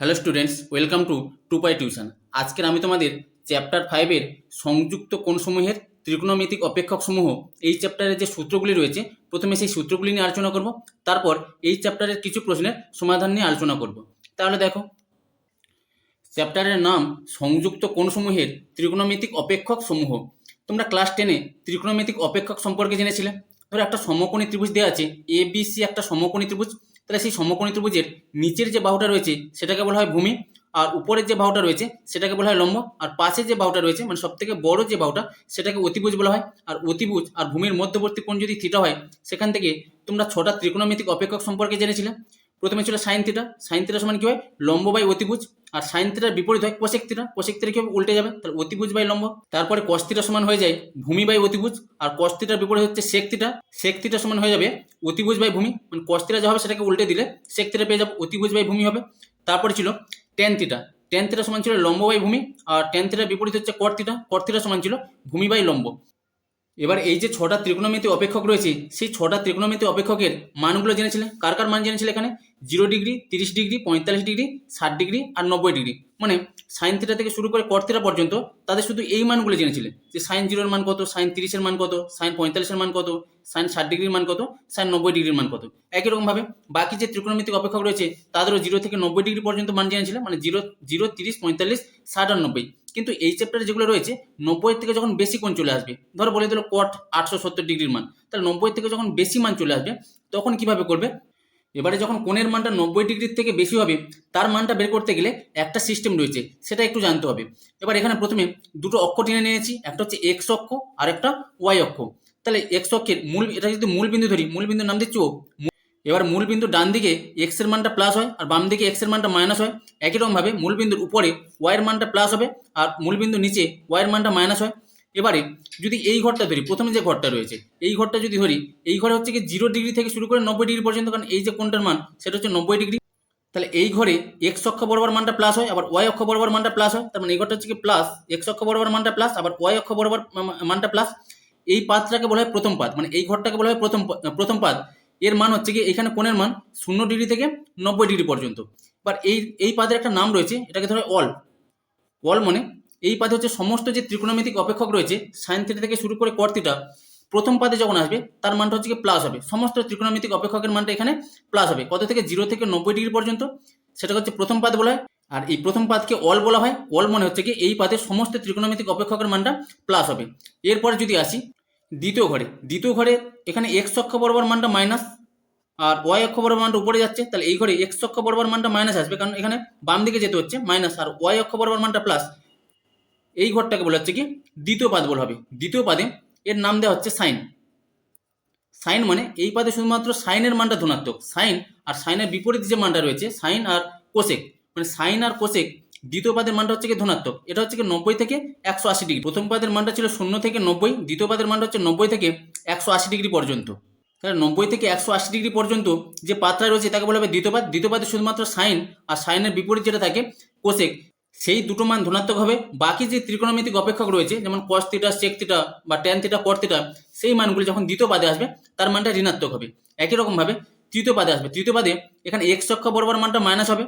Hello students, welcome to to Pi tuition. আজকের আমি তোমাদের চ্যাপ্টার ফাইভের সংযুক্ত কোণসমূহের ত্রিকোণমিতিক অপেক্ষক সমূহ, এই চ্যাপ্টারের যে সূত্রগুলি রয়েছে, প্রথমে সেই সূত্রগুলি নিয়ে আলোচনা করব, তারপর এই চ্যাপ্টারের কিছু প্রশ্নের সমাধান নিয়ে আলোচনা করব। তাহলে দেখো চ্যাপ্টারের নাম সংযুক্ত কোণসমূহের ত্রিকোণমিতিক অপেক্ষক সমূহ। তোমরা ক্লাস টেনে ত্রিকোণমিতিক অপেক্ষক সম্পর্কে জেনেছিলে। ধরো একটা সমকোণী ত্রিভুজ দেওয়া আছে এ বি সি একটা সমকোণী ত্রিভুজ। তাহলে সেই সমকোণী ত্রিভুজের নিচের যে বাহুটা রয়েছে, সেটাকে বলা হয় ভূমি, আর উপরের যে বাহুটা রয়েছে, সেটাকে বলা হয় লম্ব, আর পাশে যে বাহুটা রয়েছে মানে সবথেকে বড় যে বাহুটা, সেটাকে অতিভুজ বলা হয়। আর অতিভুজ আর ভূমির মধ্যবর্তী কোণ যদি থিটা হয়, সেখান থেকে তোমরা ছটা ত্রিকোণমিতিক অপেক্ষক সম্পর্কে জেনেছিলে। প্রথমে ছিল সাইন থিটা সাইন থিটা সমান কি হয়? লম্ব বাই অতিভুজ। আর সাইন থিটার বিপরীত হয় কোসেক থিটা কোসেক থিটা কি হবে? উল্টে যাবে। তাহলে অতিভুজ বাই লম্ব। তারপরে কস থিটা সমান হয়ে যায় ভূমি বাই অতিভুজ। আর কস থিটার বিপরীত হচ্ছে সেক থিটা সেক থিটা সমান হয়ে যাবে অতিভুজ বাই ভূমি। মানে কস থিটা যা হবে সেটাকে উল্টে দিলে সেক থিটা পেয়ে যাব, অতিভুজ বাই ভূমি হবে। তারপরে ছিল টেন থিটা টেন থিটা সমান ছিল লম্ব বাই ভূমি। আর টেন থিটার বিপরীত হচ্ছে কট থিটা কট থিটা সমান ছিল ভূমি বাই লম্ব। এবার এই যে ছটা ত্রিকোণমিতি অপেক্ষক রয়েছে, সেই ছটা ত্রিকোণমিতি অপেক্ষকের মানগুলো জেনেছিলেন? কার কার মান জেনেছিলে এখানে? জিরো ডিগ্রি, তিরিশ ডিগ্রি, পঁয়তাল্লিশ ডিগ্রি, ষাট ডিগ্রি আর নব্বই ডিগ্রি। মানে সাইন থিটা থেকে শুরু করে কট থিটা পর্যন্ত তাদের শুধু এই মানগুলো জেনেছিলে যে সাইন জিরোর মান কত সাইন তিরিশের মান কত সাইন পঁয়তাল্লিশের মান কত সাইন ষাট ডিগ্রির মান কত সাইন নব্বই ডিগ্রির মান কত। একই রকমভাবে বাকি যে ত্রিকোণমিতিক অপেক্ষক রয়েছে, তাদেরও জিরো থেকে নব্বই ডিগ্রি পর্যন্ত মান জেনেছিলে। মানে জিরো জিরো তিরিশ, পঁয়তাল্লিশ, ষাট আর নব্বই। কিন্তু এই চ্যাপ্টারে যেগুলো রয়েছে, নব্বই থেকে যখন বেশি কোণ চলে আসবে, ধরো বলে দিল কট আটশো সত্তর ডিগ্রির মান, তাহলে নব্বই থেকে যখন বেশি মান চলে আসবে, তখন কীভাবে করবে? এবারে যখন কোণের মানটা নব্বই ডিগ্রির থেকে বেশি হবে, তার মানটা বের করতে গেলে একটা সিস্টেম রয়েছে, সেটা একটু জানতে হবে। এবার এখানে প্রথমে দুটো অক্ষ টেনে নিয়েছি, একটা হচ্ছে এক্স অক্ষ আর একটা ওয়াই অক্ষ। তাহলে এক্স অক্ষের মূল, এটা যদি মূল বিন্দু ধরি মূল বিন্দুর নাম দিচ্ছি ও এবার মূল বিন্দু ডান দিকে এক্সের মানটা প্লাস হয় আর বাম দিকে এক্সের মানটা মাইনাস হয়। একই রকমভাবে মূল বিন্দুর উপরে ওয়াই এর মানটা প্লাস হবে আর মূল বিন্দু নিচে ওয়াই এর মানটা মাইনাস হয়। এবারে যদি এই ঘরটা ধরি, প্রথমে যে ঘরটা রয়েছে, এই ঘরটা যদি ধরি, এই ঘরে হচ্ছে কি জিরো ডিগ্রি থেকে শুরু করে নব্বই ডিগ্রি পর্যন্ত, কারণ এই যে কোনটার মান, সেটা হচ্ছে নব্বই ডিগ্রি তাহলে এই ঘরে এক্স অক্ষ বরাবর মানটা প্লাস হয়, আবার ওয়াই অক্ষ বরাবর মানটা প্লাস হয়। তার মানে এই ঘরটা হচ্ছে কি প্লাস এক্স অক্ষ বরাবর মানটা প্লাস আবার ওয়াই অক্ষ বরাবর মানটা প্লাস এই পাতটাকে বলা হয় প্রথম পাত মানে এই ঘরটাকে বলা হয় প্রথম প্রথম পাত। এর মান হচ্ছে কি এখানে কোণের মান শূন্য ডিগ্রি থেকে নব্বই ডিগ্রি পর্যন্ত। এবার এই এই পাদের একটা নাম রয়েছে, এটাকে ধরে অল অল মানে এই পাদে হচ্ছে সমস্ত যে ত্রিকোণমিতিক অপেক্ষক রয়েছে সাইন থিটা থেকে শুরু করে কট থিটা প্রথম পাদে যখন আসবে, তার মানটা হচ্ছে কি প্লাস হবে। সমস্ত ত্রিকোণমিতিক অপেক্ষকের মানটা এখানে প্লাস হবে। কত থেকে? জিরো থেকে নব্বই ডিগ্রি পর্যন্ত। সেটা হচ্ছে প্রথম পাদ বলা হয়। আর এই প্রথম পাদকে অল বলা হয়। অল মনে হচ্ছে কি এই পাদের সমস্ত ত্রিকোণমিতিক অপেক্ষকের মানটা প্লাস হবে। এরপর যদি আসি দ্বিতীয় ঘরে। দ্বিতীয় ঘরে এখানে এক্স অক্ষ বরাবর মানটা মাইনাস আর ওয়াই অক্ষ বরাবর মানটা উপরে যাচ্ছে, তাহলে এই ঘরে এক্স অক্ষ বরাবর মানটা মাইনাস আসবে, কারণ এখানে বাম দিকে যেতে হচ্ছে মাইনাস আর ওয়াই অক্ষ বরাবর মানটা প্লাস এই ঘরটাকে বলা হচ্ছে কি? দ্বিতীয় পাদ বলা হবে। দ্বিতীয় পাদে এর নাম দেওয়া হচ্ছে সাইন সাইন মানে এই পাদে শুধুমাত্র সাইনের মানটা ধনাত্মক। সাইন আর সাইনের বিপরীত যে মানটা রয়েছে সাইন আর কোসেক মানে সাইন আর কোসেক দ্বিতীয় পাদের মানটা হচ্ছে কি ধনাত্মক? এটা হচ্ছে কি নব্বই থেকে একশো আশি ডিগ্রি। প্রথম পাদের মানটা ছিল শূন্য থেকে নব্বই, দ্বিতীয় পাদের মানটা হচ্ছে নব্বই থেকে একশো আশি ডিগ্রি পর্যন্ত। তাহলে নব্বই থেকে একশো আশি ডিগ্রি পর্যন্ত যে পাত্রা রয়েছে তাকে বলা হবে দ্বিতীয়পাদ দ্বিতীয়পাদে শুধুমাত্র সাইন আর সাইনের বিপরীত যেটা থাকে কোসেক সেই দুটো মান ধনাত্মক হবে। বাকি যে ত্রিকোণমিতিক অপেক্ষক রয়েছে, যেমন কস থিটা সেক থিটা বা ট্যান থিটা কট থিটা সেই মানগুলি যখন দ্বিতীয় পাদে আসবে, তার মানটা ঋণাত্মক হবে। একই রকমভাবে তৃতীয় পাদে আসবে। তৃতীয় পাদে এখানে এক্স অক্ষ বরাবর মানটা মাইনাস হবে।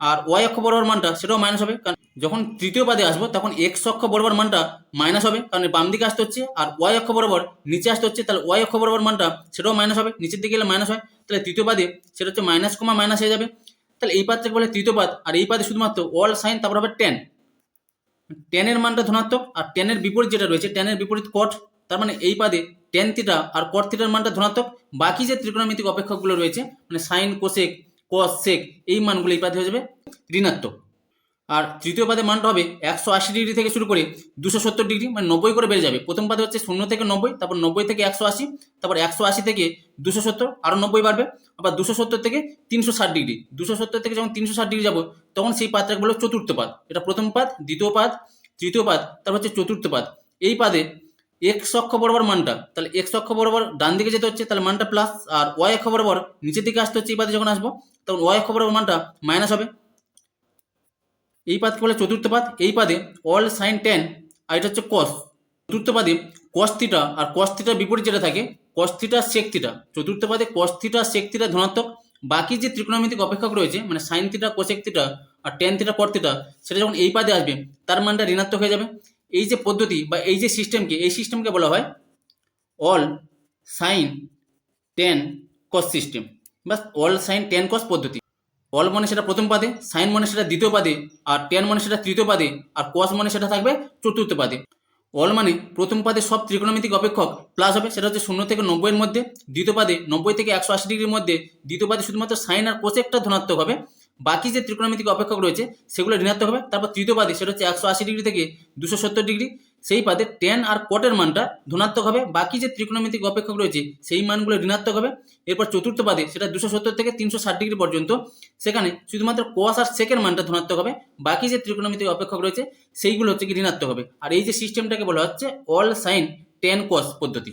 আর ওয়াই অক্ষ বরাবর মানটা সেটাও মাইনাস হবে, কারণ যখন তৃতীয় পাদে আসব, তখন এক্স অক্ষ বরাবর মানটা মাইনাস হবে, কারণ বাম দিকে আসতে হচ্ছে, আর ওয়াই অক্ষ বরাবর নিচে আসতে হচ্ছে, তাহলে ওয়াই অক্ষ বরাবর মানটা সেটাও মাইনাস হবে, নিচের দিকে গেলে মাইনাস হয়, তাহলে তৃতীয় পাদে সেটা হচ্ছে মাইনাস কমা মাইনাস হয়ে যাবে, তাহলে এই পাদটাকে বলে তৃতীয় পাদ, আর এই পাদে শুধুমাত্র অল সাইন তারপর হবে টেন টেনের মানটা ধনাত্মক, আর টেনের বিপরীত যেটা রয়েছে টেনের বিপরীত কট তার মানে এই পাদে টেন থিটা আর কট থিটার মানটা ধনাত্মক, বাকি যে ত্রিকোণমিতিক অপেক্ষকগুলো রয়েছে মানে সাইন কস সেক এই মানগুলো এই পাদে হয়ে যাবে ঋণাত্মক। আর তৃতীয় পাদে মানটা হবে একশো আশি ডিগ্রি থেকে শুরু করে দুশো সত্তর ডিগ্রি মানে নব্বই করে বেড়ে যাবে। প্রথম পাদে হচ্ছে শূন্য থেকে নব্বই, তারপর নব্বই থেকে একশো আশি, তারপর একশো আশি থেকে দুশো সত্তর আরও নব্বই বাড়বে। আবার দুশো সত্তর থেকে তিনশো ষাট ডিগ্রি দুশো সত্তর থেকে যখন তিনশো ষাট ডিগ্রি যাব, তখন সেই পাদটাকে বলো চতুর্থ পাদ এটা প্রথম পাদ দ্বিতীয় পাদ তৃতীয় পাদ তারপর হচ্ছে চতুর্থ পাদ এই পাদে এক্স অক্ষ বরাবর মানটা, তাহলে এক্স অক্ষ বরাবর ডান দিকে যেতে হচ্ছে, তাহলে মানটা প্লাস আর ওয়াই অক্ষ বরাবর নিচের দিকে আসতে হচ্ছে, এই পাদে যখন আসব তখন ওয়াই অক্ষ বরাবর মানটা মাইনাস হবে। এই পাদকে বলে? চতুর্থ পাদ। এই পাদে অল সাইন টেন আর এটা হচ্ছে কস চতুর্থ পাদে কস থিটা আর কস থিটার বিপরীত যেটা থাকে কস থিটা সেক থিটা চতুর্থ পাদে কস থিটা সেক ধনাত্মক। বাকি যে ত্রিকোণমিতিক অপেক্ষক রয়েছে মানে সাইন থিটা কোসেক থিটা আর টেন থিটা কট থিটা সেটা যখন এই পাদে আসবে, তার মানটা ঋণাত্মক হয়ে যাবে। এই যে পদ্ধতি বা এই যে সিস্টেমকে এই সিস্টেমকে বলা হয় all sine tan cos system বা অল সাইন টেন কস পদ্ধতি। অল মানে সেটা প্রথম পাদে সাইন মানে সেটা দ্বিতীয় পাদে, আর টেন মানে সেটা তৃতীয় পাদে, আর কস মানে সেটা থাকবে চতুর্থ পাদে। অল মানে প্রথম পাদে সব ত্রিকোণমিতিক অপেক্ষক প্লাস হবে, সেটা হচ্ছে শূন্য থেকে নব্বইয়ের মধ্যে, দ্বিতীয় পাদে নব্বই থেকে একশো আশি ডিগ্রির মধ্যে, দ্বিতীয় পাদে শুধুমাত্র সাইন আর কোসেকটা ধনাত্মক হবে। বাকি যে ত্রিকোণমিতিক অপেক্ষক রয়েছে, সেগুলো ঋণাত্মক হবে। তারপর তৃতীয় পাদে, সেটা হচ্ছে একশো আশি ডিগ্রি থেকে দুশো সত্তর ডিগ্রি সেই পাদে টেন আর কটের মানটা ধনাত্মক হবে, বাকি যে ত্রিকোণমিতিক অপেক্ষক রয়েছে, সেই মানগুলো ঋণাত্মক হবে। এরপর চতুর্থ পাদে, সেটা দুশো সত্তর থেকে তিনশো ষাট ডিগ্রি পর্যন্ত, সেখানে শুধুমাত্র কোয়াস আর সেকের মানটা ধনাত্মক হবে, বাকি যে ত্রিকোণমিতিক অপেক্ষক রয়েছে, সেইগুলো হচ্ছে কি ঋণাত্মক হবে। আর এই যে সিস্টেমটাকে বলা হচ্ছে অল সাইন টেন কস পদ্ধতি।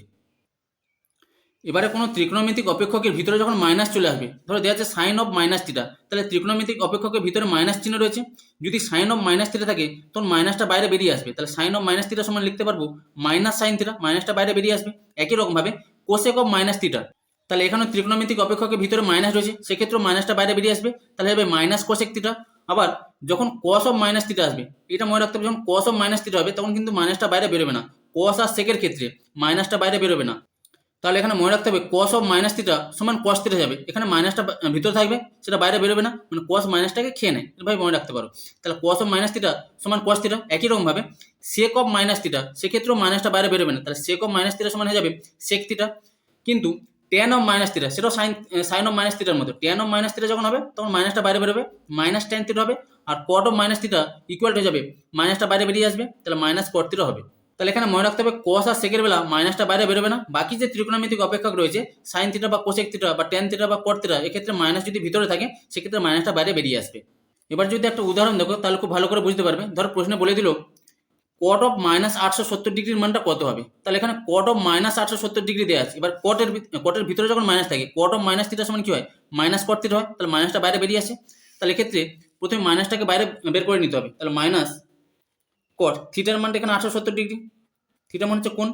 এবারে কোনো ত্রিকোণমিতিক অপেক্ষকের ভিতরে যখন মাইনাস চলে আসবে, ধরো দেওয়া আছে সাইন অফ মাইনাস থিটা তাহলে ত্রিকোণমিতিক অপেক্ষকের ভিতরে মাইনাস চিহ্ন রয়েছে। যদি সাইন অফ মাইনাস থিটা থাকে, তখন মাইনাসটা বাইরে বেরিয়ে আসবে। তাহলে সাইন অফ মাইনাস থিটা সমান লিখতে পারব মাইনাস সাইন থিটা মাইনাসটা বাইরে বেরিয়ে আসবে। একই রকমভাবে কোসেক অফ মাইনাস থিটা তাহলে এখানে ত্রিকোণমিতিক অপেক্ষকের ভিতরে মাইনাস রয়েছে সেক্ষেত্রে মাইনাসটা বাইরে বেরিয়ে আসবে। তাহলে হবে মাইনাস কোসেক থিটা আবার যখন কস অফ মাইনাস থিটা আসবে, এটা মনে রাখতে হবে, যখন কস অফ মাইনাস থিটা হবে, তখন কিন্তু মাইনাসটা বাইরে বেরোবে না। কস আর সেকের ক্ষেত্রে মাইনাসটা বাইরে বেরোবে না। তাহলে এখানে মনে রাখতে হবে কস অফ মাইনাস থিটা সমান কস থিটা যাবে। এখানে মাইনাসটা ভিতরে থাকবে, সেটা বাইরে বেরোবে না মানে কস মাইনাসটাকে খেয়ে নেয়। ভাই মনে রাখতে পারো। তাহলে কস অফ মাইনাস থিটা সমান কস থিটা একই রকমভাবে সেক অফ মাইনাস থিটা সেক্ষেত্রেও মাইনাসটা বাইরে বেরোবে না। তাহলে সেক অফ মাইনাস থিটা সমান হয়ে যাবে সেক থিটা কিন্তু টেন অফ মাইনাস থিটা সেটাও সাইন সাইন অফ মাইনাস থিটার মতো। টেন অফ মাইনাস থিটা যখন হবে, তখন মাইনাসটা বাইরে বেরোবে মাইনাস টেন থিটা হবে। আর cot of minus theta equal হয়ে যাবে মাইনাসটা বাইরে বেরিয়ে আসবে, তাহলে মাইনাস কট থিটা হবে। তাহলে এখানে মনে রাখতে হবে কস আর সেকের বেলা মাইনাসটা বাইরে বেরোবে না। বাকি যে ত্রিকোণমিতিক অপেক্ষক রয়েছে সাইন থিটা বা কোসেক থিটা বা টেন থিটা বা কট থিটা এক্ষেত্রে মাইনাস যদি ভিতরে থাকে, সেক্ষেত্রে মাইনাসটা বাইরে বেরিয়ে আসবে। এবার যদি একটা উদাহরণ দেখো, তাহলে খুব ভালো করে বুঝতে পারবে। ধর প্রশ্নে বলে দিল কট অফ মাইনাস আটশো সত্তর ডিগ্রির মানটা কত হবে? তাহলে এখানে কট অফ মাইনাস আটশো সত্তর ডিগ্রি দেওয়া আছে। এবার কটের কটের ভিতরে যখন মাইনাস থাকে কট অফ মাইনাস থিটা সমান কি হয়? মাইনাস কট থিটা হয়। তাহলে মাইনাসটা বাইরে বেরিয়ে আসে। তাহলে এক্ষেত্রে প্রথমে মাইনাসটাকে বাইরে বের করে নিতে হবে। তাহলে মাইনাস কট থিটার মানটা এখানে আটশো সত্তর ডিগ্রি থিটা মানে হচ্ছে কোন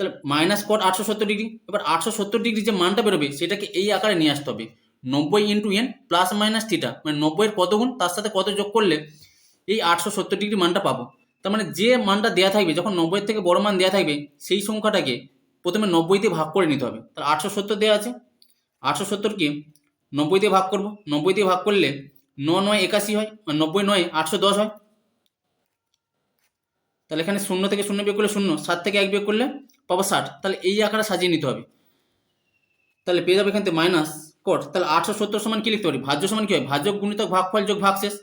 তাহলে মাইনাস কট আটশো সত্তর ডিগ্রি এবার আটশো সত্তর ডিগ্রি যে মানটা বেরোবে, সেটাকে এই আকারে নিয়ে আসতে হবে। নব্বই into n plus minus theta মানে নব্বইয়ের কত গুণ, তার সাথে কত যোগ করলে এই আটশো সত্তর ডিগ্রি মানটা পাবো। তার মানে যে মানটা দেওয়া থাকবে, যখন নব্বই থেকে বড় মান দেওয়া থাকবে, সেই সংখ্যাটাকে প্রথমে নব্বই দিয়ে ভাগ করে নিতে হবে। তাহলে আটশো সত্তর দেওয়া আছে। আটশো সত্তরকে নব্বই দিয়ে ভাগ করব। নব্বই দিয়ে ভাগ করলে ন নয় একাশি হয় নব্বই নয় আটশো দশ হয়। তাহলে এখানে শূন্য থেকে শূন্য বিয়োগ করলে শূন্য, সাত থেকে এক বিয়োগ করলে পাবো ষাট। তাহলে এই আকারে সাজিয়ে নিতে হবে। তাহলে পেয়ে যাবে এখান থেকে মাইনাস কট তাহলে আটশো সত্তর সমান কি লিখতে পারি? ভাজ্য সমান কী হয়? ভাজক গুণিতক ভাগফল যোগ ভাগশেষ।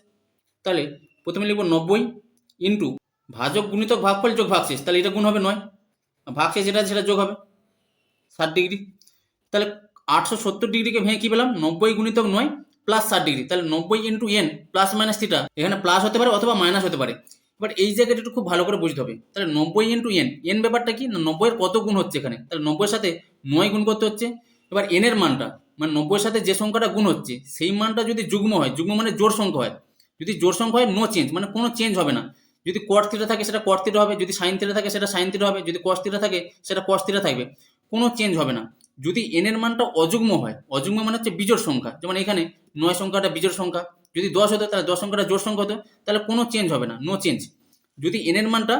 তাহলে প্রথমে লিখব নব্বই ইন্টু ভাজক গুণিতক ভাগফল যোগ ভাগশেষ। তাহলে এটা গুণ হবে নয়। ভাগশেষ যেটা সেটা যোগ হবে। ষাট ডিগ্রি। তাহলে আটশো সত্তর ডিগ্রিকে ভেঙে কি পেলাম? নব্বই গুণিতক নয় প্লাস ষাট ডিগ্রি। তাহলে নব্বই into n plus minus theta এখানে প্লাস হতে পারে অথবা মাইনাস হতে পারে। বাট এই জায়গাটা একটু খুব ভালো করে বুঝতে হবে। তাহলে নব্বই ইন্টু এন এন ব্যাপারটা কি? না নব্বইয়ের কত গুণ হচ্ছে এখানে? তাহলে নব্বইয়ের সাথে নয় গুণ করতে হচ্ছে। এবার এনের মানটা মানে নব্বইয়ের সাথে যে সংখ্যাটা গুণ হচ্ছে, সেই মানটা যদি যুগ্ম হয়, যুগ্ম মানে জোর সংখ্যা হয়। যদি জোর সংখ্যা হয় নো চেঞ্জ মানে কোনো চেঞ্জ হবে না। যদি কট থিটা থাকে, সেটা কট থিটা হবে। যদি সাইন থিটা থাকে, সেটা সাইন থিটা হবে। যদি কস থাকে, সেটা কস থাকবে। কোনো চেঞ্জ হবে না। যদি এনের মানটা অযুগ্ম হয়, অযুগ্ম মানে হচ্ছে বিজোড় সংখ্যা। যেমন এখানে নয় সংখ্যাটা বিজোড় সংখ্যা। যদি দশ হতো, তাহলে দশ সংখ্যাটা জোড় সংখ্যা হতো, তাহলে কোনো চেঞ্জ হবে না নো চেঞ্জ যদি এনের মানটা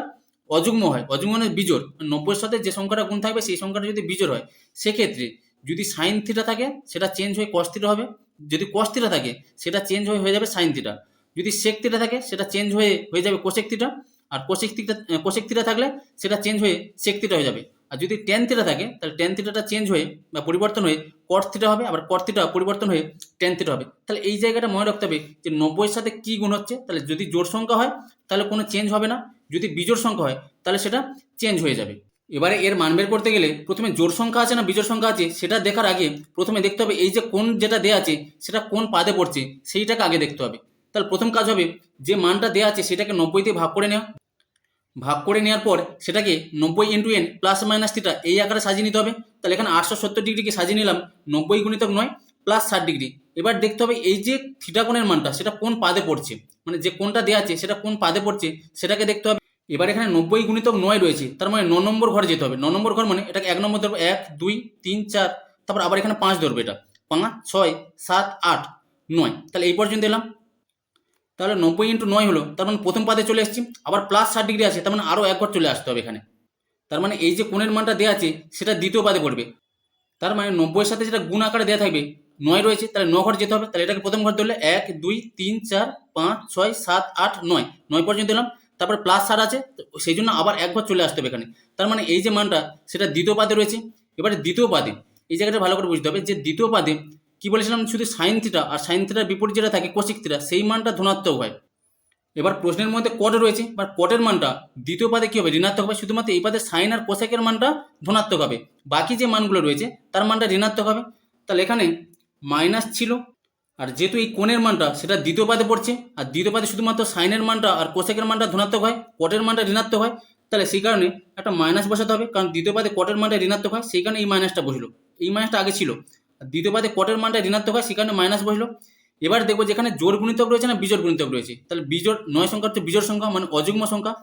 অযুগ্ম হয়, অযুগ্ম মানে বিজোড়, নব্বইয়ের সাথে যে সংখ্যাটা গুণ থাকবে, সেই সংখ্যাটা যদি বিজোড় হয়, সেক্ষেত্রে যদি সাইন থিটা থাকে, সেটা চেঞ্জ হয়ে কস থিটা হবে, যদি কস থিটা থাকে, সেটা চেঞ্জ হয়ে হয়ে যাবে সাইন থিটা যদি সেক থিটা থাকে, সেটা চেঞ্জ হয়ে হয়ে যাবে কোশেক থিটা আর কোশেক থিটা কোশেক থিটা থাকলে, সেটা চেঞ্জ হয়ে সেক থিটা হয়ে যাবে। আর যদি টেন থিটা থাকে, তাহলে টেন থিটাটা চেঞ্জ হয়ে বা পরিবর্তন হয়ে কট থিটা হবে, আবার কট থিটা পরিবর্তন হয়ে টেন থিটা হবে। তাহলে এই জায়গাটা মনে রাখতে হবে যে নব্বইয়ের সাথে কী গুণ হচ্ছে? তাহলে যদি জোড় সংখ্যা হয়, তাহলে কোনো চেঞ্জ হবে না। যদি বিজোড় সংখ্যা হয়, তাহলে সেটা চেঞ্জ হয়ে যাবে। এবারে এর মান বের করতে গেলে প্রথমে জোড় সংখ্যা আছে না বিজোড় সংখ্যা আছে, সেটা দেখার আগে প্রথমে দেখতে হবে এই যে কোন যেটা দেওয়া আছে, সেটা কোন পাদে পড়ছে, সেইটাকে আগে দেখতে হবে। তাহলে প্রথম কাজ হবে, যে মানটা দেওয়া আছে, সেটাকে নব্বই দিয়ে ভাগ করে নেওয়া। ভাগ করে নেওয়ার পর সেটাকে নব্বই into n plus minus theta এই আকারে সাজিয়ে নিতে হবে। তাহলে এখানে আটশো সত্তর ডিগ্রিকে সাজিয়ে নিলাম, নব্বই গুণিতক নয় প্লাস ষাট ডিগ্রি। এবার দেখতে হবে এই যে থিটা কোণের মানটা, সেটা কোন পাদে পড়ছে? মানে যে কোনটা দেওয়া আছে, সেটা কোন পাদে পড়ছে? সেটাকে দেখতে হবে। এবার এখানে নব্বই গুণিতক নয় রয়েছে, তার মানে ন নম্বর ঘরে যেতে হবে। ন নম্বর ঘর মানে এটাকে এক নম্বর ধরবো, এক, দুই, তিন, চার, তারপর আবার এখানে পাঁচ ধরবে এটা। পাঁচ, ছয়, সাত, আট, নয়। তাহলে এই পর্যন্ত এলাম। তাহলে নব্বই ইন্টু নয় হলো, তার মানে প্রথম পাদে চলে এসেছি, আবার প্লাস ষাট ডিগ্রি আছে, তার মানে আরও একবার চলে আসতে হবে এখানে। তার মানে এই যে কোণের মানটা দেওয়া আছে, সেটা দ্বিতীয় পাদে পড়বে। তার মানে নব্বইয়ের সাথে যেটা গুণ আকারে দেওয়া থাকবে, নয় রয়েছে, তাহলে ন ঘর যেতে হবে, তাহলে এটাকে প্রথম ঘর ধরলে এক, দুই, তিন, চার, পাঁচ, ছয়, সাত, আট, নয় নয় পর্যন্ত এলাম। তারপর প্লাস ষাট আছে সেই জন্য আবার এক ঘর চলে আসতে হবে এখানে। তার মানে এই যে মানটা, সেটা দ্বিতীয় পাদে রয়েছে, এবারে দ্বিতীয় পাদে, এই জায়গাটা ভালো করে বুঝতে হবে যে দ্বিতীয় পাদে কি বলেছিলাম? শুধু সাইন থিটা আর সাইন থিটার বিপরীত যেটা থাকে কোশিক থিটা, সেই মানটা ধনাত্মক হয়। এবার প্রশ্নের মধ্যে কট রয়েছে বা কটের মানটা দ্বিতীয় পাদে কী হবে? ঋণাত্মক হবে। শুধুমাত্র এই পাদে সাইন আর কোশেকের মানটা ধনাত্মক হবে। বাকি যে মানগুলো রয়েছে, তার মানটা ঋণাত্মক হবে। তাহলে এখানে মাইনাস ছিল, আর যেহেতু এই কোণের মানটা, সেটা দ্বিতীয় পাদে পড়ছে, আর দ্বিতীয় পাদে শুধুমাত্র সাইনের মানটা আর কোশেকের মানটা ধনাত্মক হয় কটের মানটা ঋণাত্মক হয়, তাহলে সেই কারণে একটা মাইনাস বসাতে হবে, কারণ দ্বিতীয় পাদে কটের মানটা ঋণাত্মক হয়, সেই কারণে এই মাইনাসটা বসল। এই মাইনাসটা আগে ছিল। দ্বিতীয় পাদে কটের মানটা ঋণাত্মক হয়, সেখানে মাইনাস বসল। এবার দেখব যেখানে জোর গুণিতক রয়েছে না বিজোড় গুণিতক রয়েছে। তাহলে বিজোড় নয় সংখ্যা হচ্ছে বিজোড় সংখ্যা মানে অযুগ্ম সংখ্যা।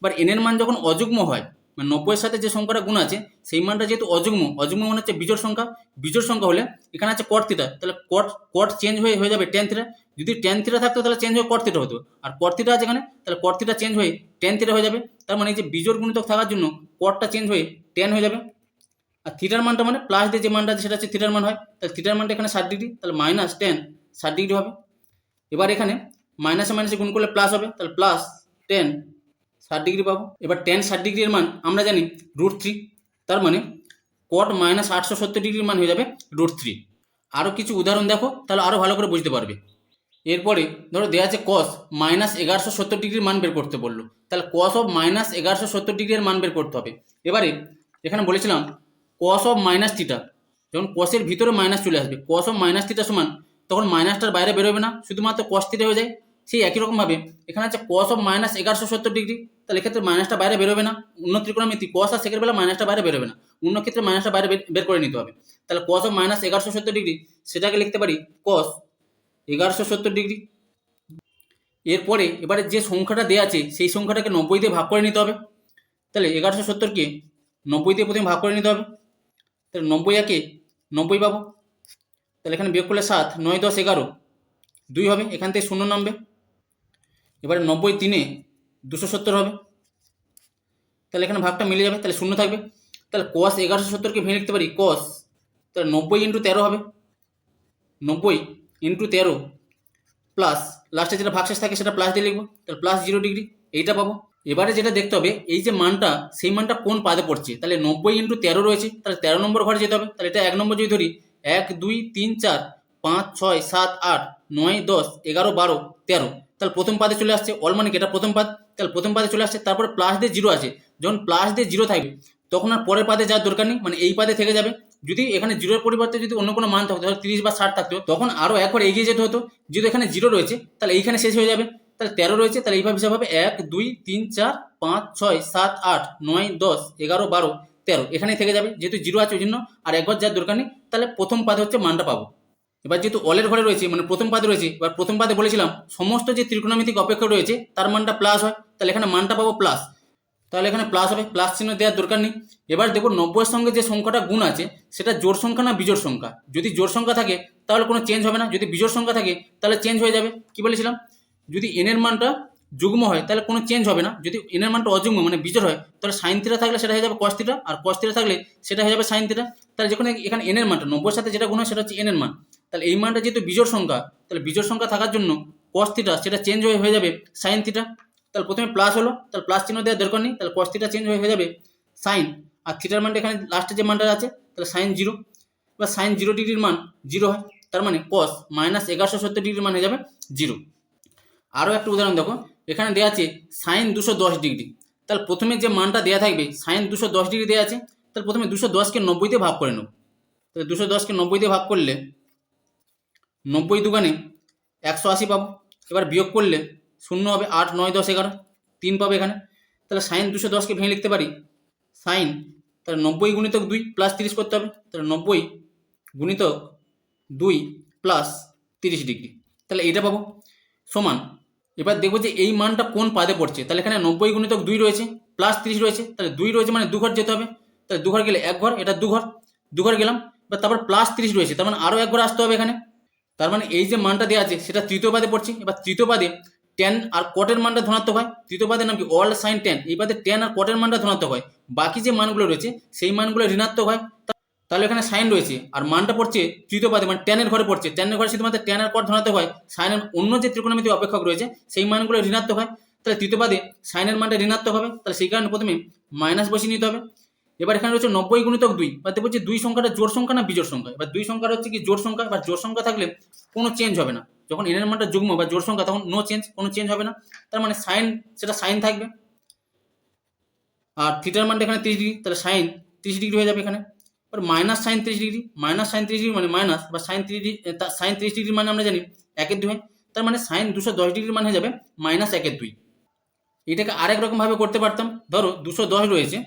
এবার এনের মান যখন অযুগ্ম হয় মানে নব্বইয়ের সাথে যে সংখ্যাটা গুণ আছে, সেই মানটা যেহেতু অযুগ্ম অযুগ্ম মানে হচ্ছে বিজোড় সংখ্যা। বিজোড় সংখ্যা হলে এখানে আছে কট থিটা তাহলে কট কট চেঞ্জ হয়ে হয়ে যাবে টেন থিটা যদি টেন থিটা থাকতো তাহলে চেঞ্জ হয়ে কট থিটা হতো। আর কট থিটা আছে এখানে, তাহলে কট থিটা চেঞ্জ হয়ে টেন থিটা হয়ে যাবে। তার মানে যে বিজোড় গুণিতক থাকার জন্য কটটা চেঞ্জ হয়ে টেন হয়ে যাবে। আর থিটার মানটা মানে প্লাস দিয়ে যে মানটা আছে সেটা হচ্ছে থিটার মান হয়। তাহলে থিটার মানটা এখানে ষাট ডিগ্রি তাহলে মাইনাস টেন ষাট ডিগ্রি হবে। এবার এখানে মাইনাসে মাইনাসে গুণ করলে প্লাস হবে, তাহলে প্লাস টেন ষাট ডিগ্রি পাবো। এবার টেন ষাট ডিগ্রির মান আমরা জানি রুট থ্রি তার মানে কট মাইনাস আটশো সত্তর ডিগ্রির মান হয়ে যাবে রুট থ্রি আরও কিছু উদাহরণ দেখো, তাহলে আরও ভালো করে বুঝতে পারবে। এরপরে ধরো দেওয়া আছে কস মাইনাস এগারোশো সত্তর ডিগ্রির মান বের করতে বলল। তাহলে কস অফ মাইনাস এগারোশো সত্তর ডিগ্রির মান বের করতে হবে। এবারে এখানে বলেছিলাম কস অফ মাইনাস থিটা যখন কসের ভিতরে মাইনাস চলে আসবে কস অফ মাইনাস থিটা সমান, তখন মাইনাসটার বাইরে বেরোবে না, শুধুমাত্র কস থিটা হয়ে যায়। সেই একই রকমভাবে এখানে আছে কস অফ মাইনাস এগারোশো সত্তর ডিগ্রি তাহলে এক্ষেত্রে মাইনাসটা বাইরে বেরোবে না। অন্য ত্রিকোণমিতি কস আর সেকের বেলা মাইনাসটা বাইরে বেরোবে না। অন্য ক্ষেত্রে মাইনাসটা বাইরে বের- করে নিতে হবে। তাহলে কস অফ মাইনাস এগারোশো সত্তর ডিগ্রি সেটাকে লিখতে পারি কস এগারোশো সত্তর ডিগ্রি এরপরে এবারে যে সংখ্যাটা দেওয়া আছে, সেই সংখ্যাটাকে নব্বই দিয়ে ভাগ করে নিতে হবে। তাহলে এগারোশো সত্তরকে নব্বই দিয়ে প্রথমে ভাগ করে নিতে হবে। তাহলে নব্বই একে নব্বই পাবো। তাহলে এখানে বিয়োগ করলে সাত, নয়, দশ, এগারো। দুই হবে, এখান থেকে শূন্য নামবে। এবারে নব্বই তিনে দুশো সত্তর হবে। তাহলে এখানে ভাগটা মিলে যাবে, তাহলে শূন্য থাকবে। তাহলে কস এগারোশো সত্তরকে ভেঙে লিখতে পারি কস তাহলে নব্বই ইন্টু তেরো হবে। নব্বই ইন্টু তেরো প্লাস লাস্টে যেটা ভাগশেষ থাকে সেটা প্লাস দিয়ে লিখব। তাহলে প্লাস জিরো ডিগ্রি এইটা পাবো। এবারে যেটা দেখতে হবে, এই যে মানটা, সেই মানটা কোন পাদে পড়ছে? তাহলে নব্বই ইন্টু তেরো রয়েছে, তাহলে তেরো নম্বর ঘরে যেতে হবে। তাহলে এটা এক নম্বর যদি ধরি, এক, দুই, তিন, চার, পাঁচ, ছয়, সাত, আট, নয়, দশ, এগারো, বারো, তেরো। তাহলে প্রথম পাদে চলে আসছে অল মানে এটা প্রথম পাদ। তাহলে প্রথম পাদে চলে আসছে, তারপরে প্লাস দিয়ে জিরো আছে যখন প্লাস দিয়ে জিরো থাকবে, তখন আর পরের পাদে যাওয়ার দরকার নেই মানে এই পাদে থেকে যাবে। যদি এখানে জিরোর পরিবর্তে যদি অন্য কোনো মান থাকতো, ধরো তিরিশ বা ষাট থাকতো, তখন আরও একবার এগিয়ে যেতে হতো। যেহেতু এখানে জিরো রয়েছে, তাহলে এইখানে শেষ হয়ে যাবে। তাহলে তেরো রয়েছে, তাহলে এইভাবে হিসাব হবে, এক, দুই, তিন, চার, পাঁচ, ছয়, সাত, আট, নয়, দশ, এগারো, বারো, তেরো। এখানেই থেকে যাবে, যেহেতু জিরো আছে ওই জন্য, আর একবার যার দরকার নেই, তাহলে প্রথম পাদে হচ্ছে মানটা পাবো। এবার যেহেতু অলের ঘরে রয়েছে মানে প্রথম পাদে রয়েছে, এবার প্রথম পাদে বলেছিলাম, সমস্ত যে ত্রিকোণমিতিক অপেক্ষা রয়েছে, তার মানটা প্লাস হয়, তাহলে এখানে মানটা পাবো প্লাস তাহলে এখানে প্লাস হবে প্লাস চিহ্ন দেওয়ার দরকার নেই। এবার দেখো নব্বইয়ের সঙ্গে যে সংখ্যাটা গুণ আছে, সেটা জোড় সংখ্যা না বিজোড় সংখ্যা? যদি জোড় সংখ্যা থাকে, তাহলে কোনো চেঞ্জ হবে না। যদি বিজোড় সংখ্যা থাকে, তাহলে চেঞ্জ হয়ে যাবে। কি বলেছিলাম? যদি এনের মানটা যুগ্ম হয়, তাহলে কোনো চেঞ্জ হবে না। যদি এনের মানটা অযুগ্ম মানে বিজোড় হয়, তাহলে সাইন থিটা থাকলে সেটা হয়ে যাবে কস থিটা আর কস থিটা থাকলে সেটা হয়ে যাবে সাইন থিটা তাহলে যখন এখানে এনের মানটা, নব্বইয়ের সাথে যেটা গুণ হয়, সেটা হচ্ছে এনের মান। তাহলে এই মানটা যেহেতু বিজোড় সংখ্যা, তাহলে বিজোড় সংখ্যা থাকার জন্য কস থিটা সেটা চেঞ্জ হয়ে হয়ে যাবে সাইন থিটা তাহলে প্রথমে প্লাস হলো, তাহলে প্লাস চিহ্ন দেওয়ার দরকার নেই, তাহলে কস থিটা চেঞ্জ হয়ে হয়ে যাবে সাইন আর থিটার মানটা এখানে লাস্টে যে মানটা আছে, তাহলে সাইন জিরো বা সাইন জিরো ডিগ্রির মান জিরো হয়, তার মানে কস মাইনাস এগারোশো সত্তর ডিগ্রির মান হয়ে যাবে জিরো আরও একটা উদাহরণ দেখো, এখানে দেওয়া আছে সাইন দুশো দশ ডিগ্রি। তাহলে প্রথমে যে মানটা দেওয়া থাকবে সাইন দুশো দশ ডিগ্রি দেওয়া আছে, তাহলে প্রথমে দুশো দশকে নব্বইতে ভাগ করে নেব তাহলে দুশো দশকে নব্বইতে ভাগ করলে নব্বই দুগানে একশো আশি পাবো। এবার বিয়োগ করলে শূন্য হবে আট, নয়, দশ, এগারো, তিন পাবে এখানে। তাহলে সাইন দুশো দশকে ভেঙে লিখতে পারি সাইন তাহলে নব্বই গুণিতক দুই প্লাস তিরিশ করতে হবে। তাহলে নব্বই গুণিতক দুই প্লাস তিরিশ ডিগ্রি। তাহলে এইটা পাবো। সমান এবার দেখব যে এই মানটা কোন পাদে পড়ছে। তাহলে এখানে নব্বই গুণিতক দুই রয়েছে প্লাস তিরিশ রয়েছে, তাহলে দুই রয়েছে মানে দু ঘর যেতে হবে। তাহলে দু ঘর গেলে এক ঘর, এটা দু ঘর দু ঘর গেলাম। এবার তারপর প্লাস তিরিশ রয়েছে, তার মানে আরও এক ঘর আসতে হবে এখানে। তার মানে এই যে মানটা দেওয়া আছে, সেটা তৃতীয় পাদে পড়ছে। এবার তৃতীয় পাদে টেন আর কটের মানটা ধনাত্মক হয়। তৃতীয় পাদের নাম কি? অল সাইন টেন এই পাদে টেন আর কটের মানটা ধনাত্মক হয়। বাকি যে মানগুলো রয়েছে, সেই মানগুলো ঋণাত্মক হয়। তাহলে এখানে সাইন রয়েছে। আর মানটা পড়ছে তৃতীয় পাদে মানে টেনের ঘরে পড়ছে। টেনের ঘরে শুধুমাত্র টেন আর কট ধনাত্মক হয় সাইনের অন্য যে ত্রিকোণমিতি অপেক্ষক রয়েছে, সেই মানগুলো ঋণাত্মক হয়। তাহলে তৃতীয় পাদে সাইনের মানটা ঋণাত্মক হবে। তাহলে সেই কারণে প্রথমে মাইনাস বসিয়ে নিতে হবে। এবার এখানে রয়েছে নব্বই গুণিতক দুই। বা বলছি দুই সংখ্যাটা জোর সংখ্যা না বিজোর সংখ্যা? এবার দুই সংখ্যা হচ্ছে কি জোর সংখ্যা? বা জোর সংখ্যা থাকলে কোনো চেঞ্জ হবে না। যখন এনের মানটা যুগ্ম বা জোর সংখ্যা, তখন নো চেঞ্জ কোনো চেঞ্জ হবে না। তার মানে সাইন সেটা সাইন থাকবে। আর থিটার মানটা এখানে তিরিশ ডিগ্রি তাহলে সাইন তিরিশ ডিগ্রি হয়ে যাবে এখানে। এবার minus sine degree minus sine degree মানে মাইনাস বা সাইন ডিগ্রি সাইন তিরিশ ডিগ্রি মানে আমরা জানি একের দুই হয়। তার মানে সাইন দুশো দশ ডিগ্রি মানে হয়ে যাবে মাইনাস একের দুই। এটাকে আরেক রকমভাবে করতে পারতাম। ধরো দুশো দশ রয়েছে।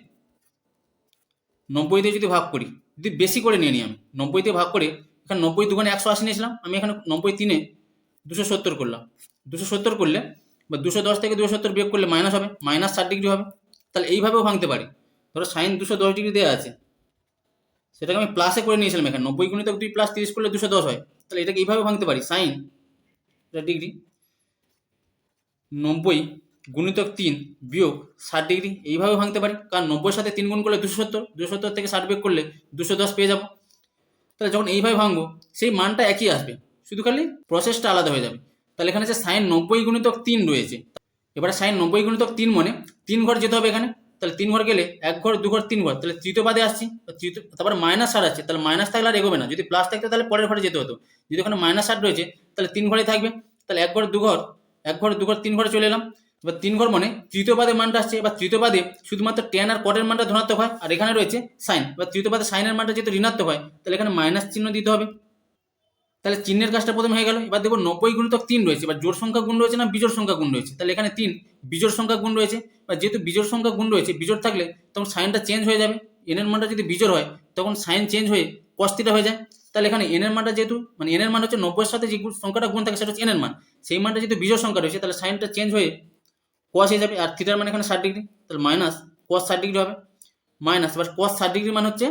নব্বই দিয়ে যদি ভাগ করি, যদি বেশি করে নিয়ে নিই আমি নব্বই দিয়ে ভাগ করে এখানে নব্বই দুগুণে একশো আশি নিয়েছিলাম, আমি এখানে নব্বই তিনে দুশো সত্তর করলাম। দুশো সত্তর করলে বা দুশো দশ থেকে দুশো সত্তর বিয়োগ করলে মাইনাস হবে মাইনাস ষাট ডিগ্রি হবে। তাহলে এইভাবেও ভাঙতে পারি। ধরো সাইন দুশো দশ ডিগ্রি দেওয়া আছে সেটাকে আমি প্লাসে করে নিয়েছিলাম এখানে। নব্বই গুণিতক দুই প্লাস তিরিশ করলে দুশো দশ হয়। তাহলে এটাকে এইভাবে ভাঙতে পারি। সাইন ডিগ্রি নব্বই গুণিতক তিন বিয়োগ ষাট ডিগ্রি এইভাবে ভাঙতে পারি। কারণ নব্বই সাথে তিন গুণ করলে দুশো সত্তর। দুশো সত্তর থেকে ষাট বিয়োগ করলে দুশো দশ পেয়ে যাব। তাহলে যখন এইভাবে ভাঙবো, সেই মানটা একই আসবে। শুধু খালি প্রসেসটা আলাদা হয়ে যাবে। তাহলে এখানে যে সাইন নব্বই গুণিতক তিন রয়েছে, এবারে সাইন নব্বই গুণিতক তিন মানে তিন ঘর যেতে হবে এখানে। তাহলে তিন ঘর গেলে এক ঘর, দু ঘর, তিন ঘর, তাহলে তৃতীয় পাদে আসছি তৃতীয়, তারপরে মাইনাস ষাট আছে, তাহলে মাইনাস থাকলে আর এগোবে না, যদি প্লাস থাকতো তাহলে পরের ঘরে যেতে হতো, যদি ওখানে মাইনাস ষাট রয়েছে, তাহলে তিন ঘরে থাকবে, তাহলে এক ঘর, দু ঘর, এক ঘর, দু ঘর, তিন ঘরে চলে এলাম, এবার তিন ঘর মানে তৃতীয় পাদে মানটা আসছে, এবার তৃতীয় পাদে শুধুমাত্র টেন আর কটের মানটা ধনাত্মক হয়, আর এখানে রয়েছে সাইন এবার তৃতীয় পাদে সাইনের মানটা যেহেতু ঋণাত্মক হয়, তাহলে এখানে মাইনাস চিহ্ন দিতে হবে তাহলে চিহ্নের কাজটা প্রথমে হয়ে গেল। এবার দেখো নব্বই গুণিতক তিন রয়েছে। এবার জোর সংখ্যা গুণ রয়েছে না বিজোড় সংখ্যা গুণ রয়েছে? তাহলে এখানে তিন, বিজোড় সংখ্যা গুণ রয়েছে। বা যেহেতু বিজোড় সংখ্যা গুণ রয়েছে বিজোর থাকলে তখন সাইনটা চেঞ্জ হয়ে যাবে। এনের মানটা যদি বিজোড় হয়, তখন সাইন চেঞ্জ হয়ে কস্তিটা হয়ে যায়। তাহলে এখানে এনের মানটা যেহেতু মানে এনের মান হচ্ছে নব্বইয়ের সাথে যে সংখ্যাটা গুণ থাকে সেটা হচ্ছে এনের মান। সেই মানটা যেহেতু বিজোড় সংখ্যা রয়েছে, তাহলে সাইনটা চেঞ্জ হয়ে কস হয়ে যাবে। আর থিটার মানে এখানে ষাট ডিগ্রি। তাহলে মাইনাস কস ষাট ডিগ্রি হবে। মাইনাস এবার কস ষাট ডিগ্রি মান হচ্ছে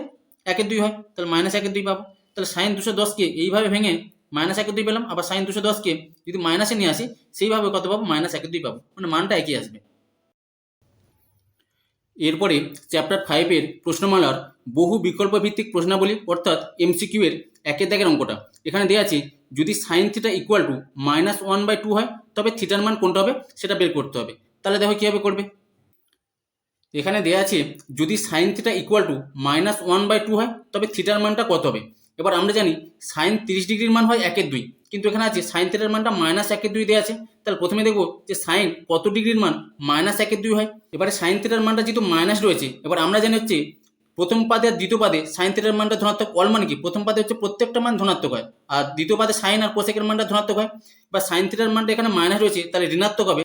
একের দুই হয়। তাহলে মাইনাস একের দুই পাবো। তাহলে সাইন দুশো দশকে এইভাবে ভেঙে মাইনাস একের দুই পেলাম, আবার সাইন দুশো দশকে যদি মাইনাসে নিয়ে আসি, সেইভাবে কত পাবো? মাইনাস একের দুই পাবো। মানে মানটা একই আসবে। এরপরে চ্যাপ্টার ফাইভের প্রশ্নমালার বহু বিকল্প ভিত্তিক প্রশ্নাবলী, অর্থাৎ এমসিকিউ এর একের দাগের অঙ্কটা। এখানে দেওয়া আছে, যদি sine theta equal to minus one by two হয়, তবে থিটার মান কোনটা হবে? সেটা বের করতে হবে। তাহলে দেখো কীভাবে করবে? এখানে দেওয়া আছে, যদি sine theta equal to minus one by two হয়, তবে থিটার মানটা কত হবে? এবার আমরা জানি সাইন তিরিশ ডিগ্রির মান হয় একের দুই। কিন্তু এখানে আছে সাইন থিটার মানটা মাইনাস একের দুই দেওয়া আছে। তাহলে প্রথমে দেখব যে সাইন কত ডিগ্রির মান? মাইনাস একের দুই হয়। এবারে সাইন থিটার মানটা যেহেতু মাইনাস রয়েছে, এবার আমরা জানি হচ্ছে প্রথম পাদে আর দ্বিতীয় পাদে সাইন থিটার মানটা ধনাত্মক। অল মানে কি? প্রথম পাদে হচ্ছে প্রত্যেকটা মান ধনাত্মক হয়। আর দ্বিতীয় পাদে সাইন আর কোসেকের মানটা ধনাত্মক হয়। বা সাইন থিটার মানটা এখানে মাইনাস রয়েছে, তাহলে ঋণাত্মক হবে।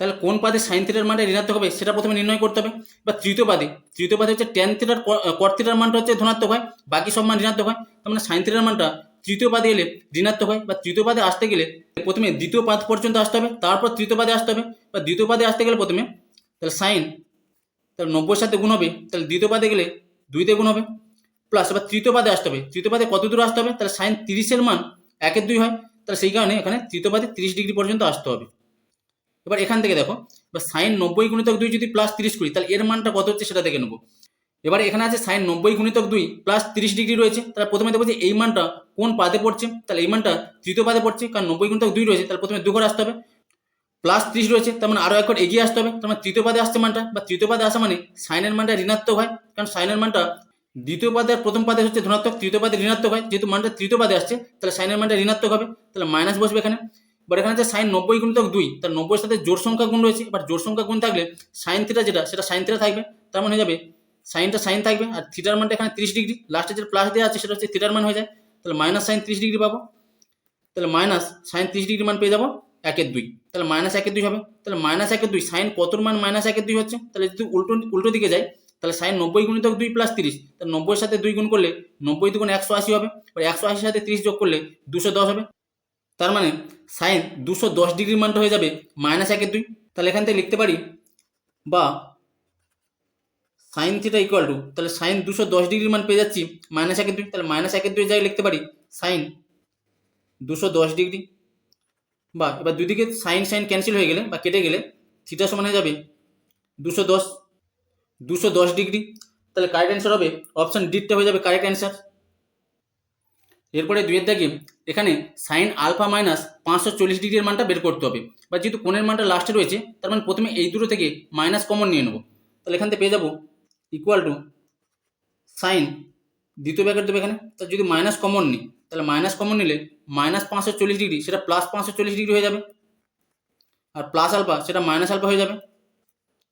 তাহলে কোন পাদে সাইন থিটার মানটা ঋণাত্মক হবে সেটা প্রথমে নির্ণয় করতে হবে। বা তৃতীয় পাদে তৃতীয় পাদে হচ্ছে টেন থিটার কর থিটার মানটা হচ্ছে ধনাত্মক হয়, বাকি সব মান ঋণাত্মক হয়, তার মানে সাইন থিটার মানটা তৃতীয় পাদে এলে ঋণাত্মক হয়, বা তৃতীয় পাদে আসতে গেলে প্রথমে দ্বিতীয় পাদ পর্যন্ত আসতে হবে, তারপর তৃতীয় পাদে আসতে হবে, বা দ্বিতীয় পাদে আসতে গেলে প্রথমে তাহলে সাইন তাহলে নব্বইয়ের সাথে গুণ হবে, তাহলে দ্বিতীয় পাদে গেলে দুইতে গুণ হবে প্লাস এবার তৃতীয় পাদে আসতে হবে, তৃতীয় পাদে কত দূর আসতে হবে, তাহলে সাইন তিরিশের মান একের দুই হয়, তাহলে সেই কারণে এখানে তৃতীয় পাদে তিরিশ ডিগ্রি পর্যন্ত আসতে হবে। এবার এখান থেকে দেখো, এবার সাইন নব্বই গুণিতক দুই যদি প্লাস তিরিশ করি, তাহলে এর মানটা কত হচ্ছে সেটা দেখে নেব। এবার এখানে আছে সাইন নব্বই গুণিতক দুই প্লাস তিরিশ ডিগ্রি রয়েছে, তাহলে প্রথমে দেখব যে এই মানটা কোন পাদে পড়ছে, তাহলে এই মানটা তৃতীয় পাদে পড়ছে, কারণ নব্বই গুণিতক দুই রয়েছে, তাহলে প্রথমে দুঘর আসতে হবে। প্লাস ত্রিশ রয়েছে, তার মানে আরও একবার এগিয়ে আসতে হবে, তার মানে তৃতীয় পাদে আসছে মানটা, বা তৃতীয় পাদে আসা মানে সাইনের মানটা ঋণাত্মক হয়, কারণ সাইনের মানটা দ্বিতীয় পাদে প্রথম পাদে হচ্ছে ধনাত্মক, তৃতীয় পাদে ঋণাত্মক হয়, যেহেতু মানটা তৃতীয় পাদে আসছে, তাহলে সাইনের মানটা ঋণাত্মক হবে, তাহলে মাইনাস বসবে এখানে। এবার এখানে আছে সাইন নব্বই গুণিতক দুই, তার নব্বইয়ের সাথে জোর সংখ্যা গুণ রয়েছে। এবার জোর সংখ্যা গুণ থাকলে সাইন থিটা যেটা, সেটা সাইন থিটা থাকবে। তার মানে হয়ে যাবে সাইনটা সাইন থাকবে আর থিটার মানটা এখানে তিরিশ ডিগ্রি। লাস্টে যে প্লাস দেওয়া আছে সেটা হচ্ছে থিটার মান হয়ে যায়। তাহলে মাইনাস সাইন তিরিশ ডিগ্রি পাবো। তাহলে মাইনাস সাইন তিরিশ ডিগ্রি মান পেয়ে যাব একের দুই। তাহলে মাইনাস একের দুই হবে। তাহলে মাইনাস একের দুই সাইন কতর মান মাইনাস একের দুই হচ্ছে? তাহলে যদি উল্টো উল্টো দিকে যায় তাহলে সাইন নব্বই গুণিতক দুই প্লাস তিরিশ। তাহলে নব্বইয়ের সাথে দুই গুণ করলে নব্বই দুগুণ একশো আশি হবে। এবার একশো আশির সাথে তিরিশ যোগ করলে দুশো দশ হবে। তার মানে সাইন দুশো দশ ডিগ্রির মানটা হয়ে যাবে, মাইনাস একের দুই। তাহলে এখান থেকে লিখতে পারি, বা সাইন থিটা ইকুয়াল টু, তাহলে সাইন দুশো দশ ডিগ্রির মান পেয়ে যাচ্ছি, মাইনাস একের দুই। তাহলে মাইনাস একের দুই জায়গায় লিখতে পারি, সাইন দুশো দশ ডিগ্রি। বা এবার দুদিকে সাইন সাইন ক্যান্সেল হয়ে গেলে বা কেটে গেলে থিটা সমান হয়ে যাবে দুশো দশ দুশো দশ ডিগ্রি। তাহলে কারেক্ট অ্যান্সার হবে, অপশান ডিটটা হয়ে যাবে কারেক্ট অ্যান্সার। এরপরে দুইয়ের দাগে এখানে সাইন আলফা মাইনাস পাঁচশো চল্লিশ ডিগ্রির মানটা বের করতে হবে। বা যেহেতু কোণের মানটা লাস্টে রয়েছে, তার মানে প্রথমে এই দুটো থেকে মাইনাস কমন নিয়ে নেব। তাহলে এখান থেকে পেয়ে যাব ইকুয়াল টু সাইন দ্বিতীয় ব্যাকেট দেবে এখানে। তা যদি মাইনাস কমন নিই, তাহলে মাইনাস কমন নিলে মাইনাস পাঁচশো চল্লিশ ডিগ্রি, সেটা প্লাস পাঁচশো চল্লিশ ডিগ্রি হয়ে যাবে। আর প্লাস আলফা সেটা মাইনাস আলফা হয়ে যাবে।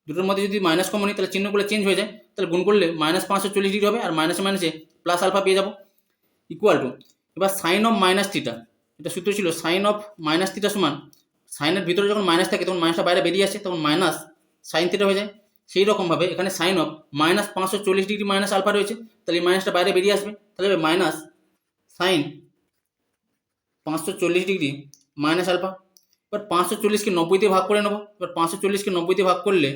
দুটোর মধ্যে যদি মাইনাস কমন নিই, তাহলে চিহ্নগুলো চেঞ্জ হয়ে যায়। তাহলে গুণ করলে মাইনাস পাঁচশো চল্লিশ ডিগ্রি হবে, আর মাইনাসে মাইনাসে প্লাস আলফা পেয়ে যাব। ইকুয়াল টু এবার সাইন অফ মাইনাস থিটা এটা সূত্র ছিল সাইন অফ মাইনাস থিটা সমান সাইনের ভিতরে যখন মাইনাস থাকে তখন মাইনাসটা বাইরে বেরিয়ে আসে, তখন মাইনাস সাইন থিটা হয়ে যায়। সেই রকমভাবে এখানে সাইন অফ মাইনাস পাঁচশো চল্লিশ ডিগ্রি মাইনাস আলফা রয়েছে, তাহলে এই মাইনাসটা বাইরে বেরিয়ে আসবে। তাহলে মাইনাস সাইন পাঁচশো চল্লিশ ডিগ্রি মাইনাস আলফা এবার পাঁচশো চল্লিশকে নব্বই দিয়ে ভাগ করে নেব। এবার পাঁচশো চল্লিশকে নব্বই দিয়ে ভাগ করলে